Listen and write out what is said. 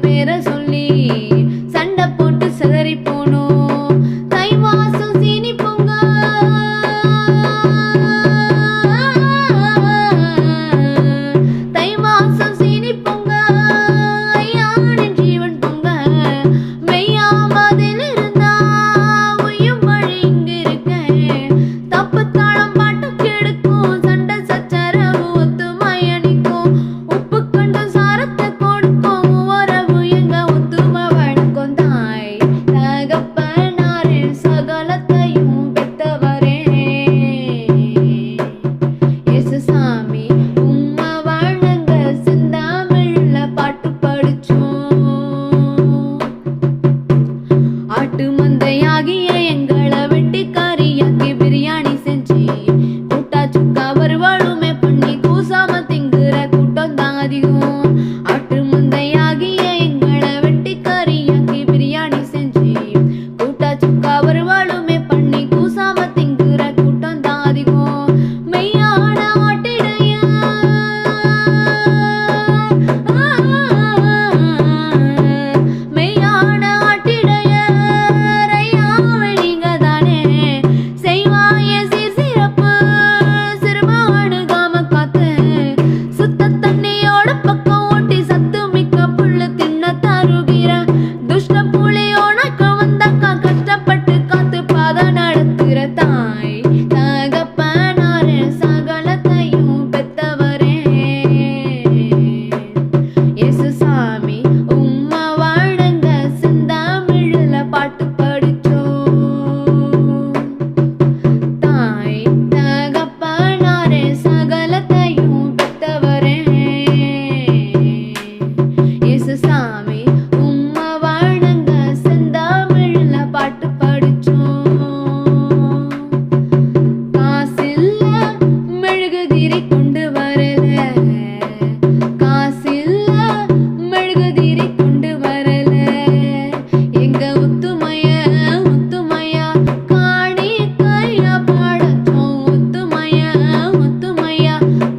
apenas மாட்டு மந்தையாகிய எங்களை வெட்டிக்காரியாக்கி பிரியாணி செஞ்சு. கூட்டா சுக்கா வருவாளுமே பண்ணி கூசாம திங்குற கூட்டம் தான் அதிகம். ஆட்டு மந்தையாகிய எங்களை வெட்டிக்காரியாக்கி பிரியாணி செஞ்சு. கூட்டா சுக்கா yeah.